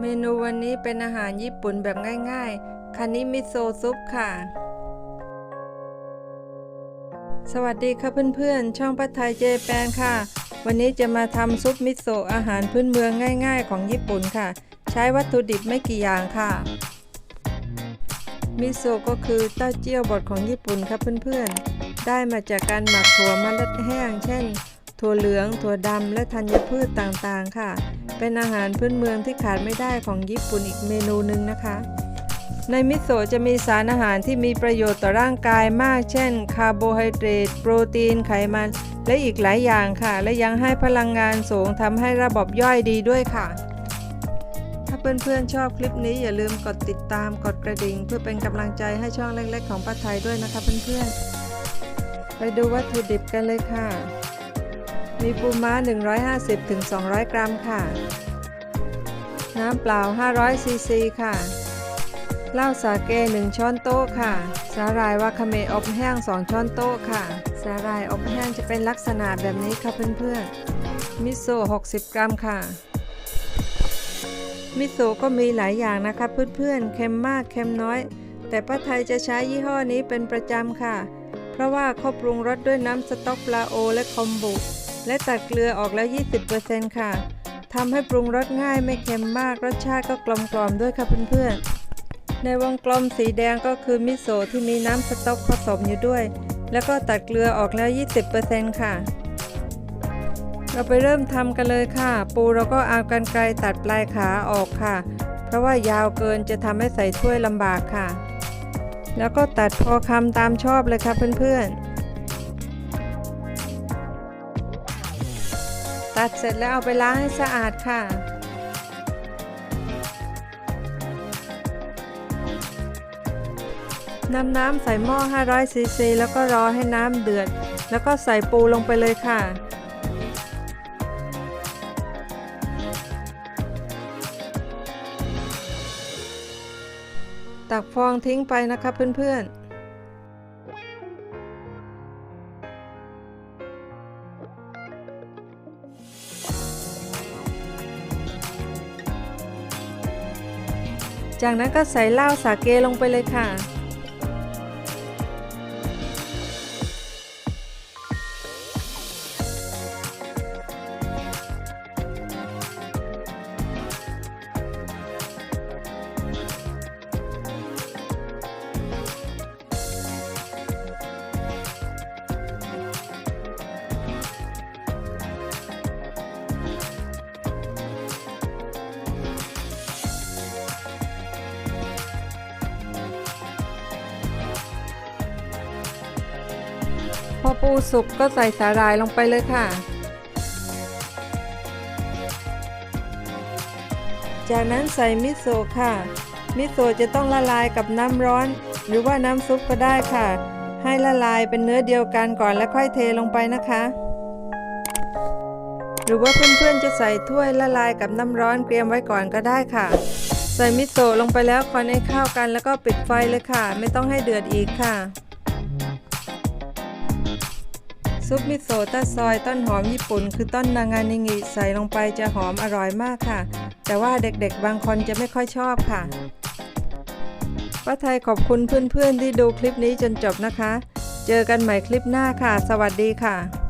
เมนูวันนี้เป็นอาหารญี่ปุ่นแบบง่ายๆ คานิมิโซซุปค่ะ สวัสดีค่ะเพื่อนๆ ช่องปัทไทยเจแปนค่ะ วันนี้จะมาทำซุปมิโซะอาหารพื้นเมืองง่ายๆ ของญี่ปุ่นค่ะ ใช้วัตถุดิบไม่กี่อย่างค่ะ มิโซะก็คือเต้าเจี้ยวบดของญี่ปุ่นครับเพื่อนๆ ได้มาจากการหมักถั่วเมล็ดแห้ง เช่น ถั่วเหลือง ถั่วดำและธัญพืชต่างๆ ค่ะ เป็นอาหารพื้นเมืองที่ขาดไม่ได้ของญี่ปุ่นอีกเมนูหนึ่งนะคะ ในมิโซะจะมีสารอาหารที่มีประโยชน์ต่อร่างกายมาก เช่น คาร์โบไฮเดรต โปรตีน ไขมัน และอีกหลายอย่างค่ะ และยังให้พลังงานสูงทำให้ระบบย่อยดีด้วยค่ะถ้าเพื่อนๆชอบคลิปนี้อย่าลืมกดติดตามกดกระดิ่ง เพื่อเป็นกำลังใจให้ช่องเล็กๆของป้าไทยด้วยนะคะเพื่อนๆ ไปดูวัตถุดิบกันเลยค่ะ มีปูม้า 150-200 กรัมค่ะ น้ำเปล่า 500 ซีซีค่ะ เหล้าสาเก 1 ช้อนโต๊ะค่ะ สาหร่ายวาคาเมะอบแห้ง 2 ช้อนโต๊ะค่ะ สาหร่ายอบแห้งจะเป็นลักษณะแบบนี้ค่ะเพื่อนๆ มิโซะ 60 กรัมค่ะ มิโซะก็มีหลายอย่างนะคะเพื่อนๆ เค็มมาก เค็มน้อย แต่ป้าไทยจะใช้ยี่ห้อนี้เป็นประจำค่ะเพราะว่าเขาปรุงรสด้วยน้ำสต๊อกปลาโอและคอมบุ และตัดเกลือออกแล้ว 20%ค่ะทำให้ปรุงรสง่ายไม่เค็มมาก รสชาติก็กลมกล่อมด้วยค่ะเพื่อนๆ ในวงกลมสีแดงก็คือมิโซะที่มีน้ำสต๊อกผสมอยู่ด้วย แล้วก็ตัดเกลือออกแล้ว 20%ค่ะ เราไปเริ่มทำกันเลยค่ะ ปูเราก็เอากันไกรตัดปลายขาออกค่ะ เพราะว่ายาวเกินจะทำให้ใส่ถ้วยลำบากค่ะ แล้วก็ตัดพอคำตามชอบเลยค่ะเพื่อนๆ ตัดเสร็จแล้วเอาไปล้างให้สะอาดค่ะ นำน้ำใส่หม้อ 500 ซีซี แล้วก็รอให้น้ำเดือด แล้วก็ใส่ปูลงไปเลยค่ะตักฟองทิ้งไปนะคะเพื่อนๆ จากนั้นก็ใส่เหล้าสาเกลงไปเลยค่ะ อปูสุกก็ใส่สาหร่ายลงไปเลยค่ะ จากนั้นใส่มิโซะค่ะ มิโซะจะต้องละลายกับน้ำร้อน หรือว่าน้ำซุปก็ได้ค่ะ ให้ละลายเป็นเนื้อเดียวกันก่อนแล้วค่อยเทลงไปนะคะ หรือว่าเพื่อนๆจะใส่ถ้วยละลายกับน้ำร้อนเตรียมไว้ก่อนก็ได้ค่ะ ใส่มิโซะลงไปแล้วคนให้เข้ากันแล้วก็ปิดไฟเลยค่ะ ไม่ต้องให้เดือดอีกค่ะ ซุปมิโซะต้าซอยต้นหอมญี่ปุ่น คือต้นนางานิงิใส่ลงไปจะหอมอร่อยมากค่ะ แต่ว่าเด็กๆบางคนจะไม่ค่อยชอบค่ะป้าไทยขอบคุณเพื่อนๆที่ดูคลิปนี้จนจบนะคะ เจอกันใหม่คลิปหน้าค่ะ สวัสดีค่ะ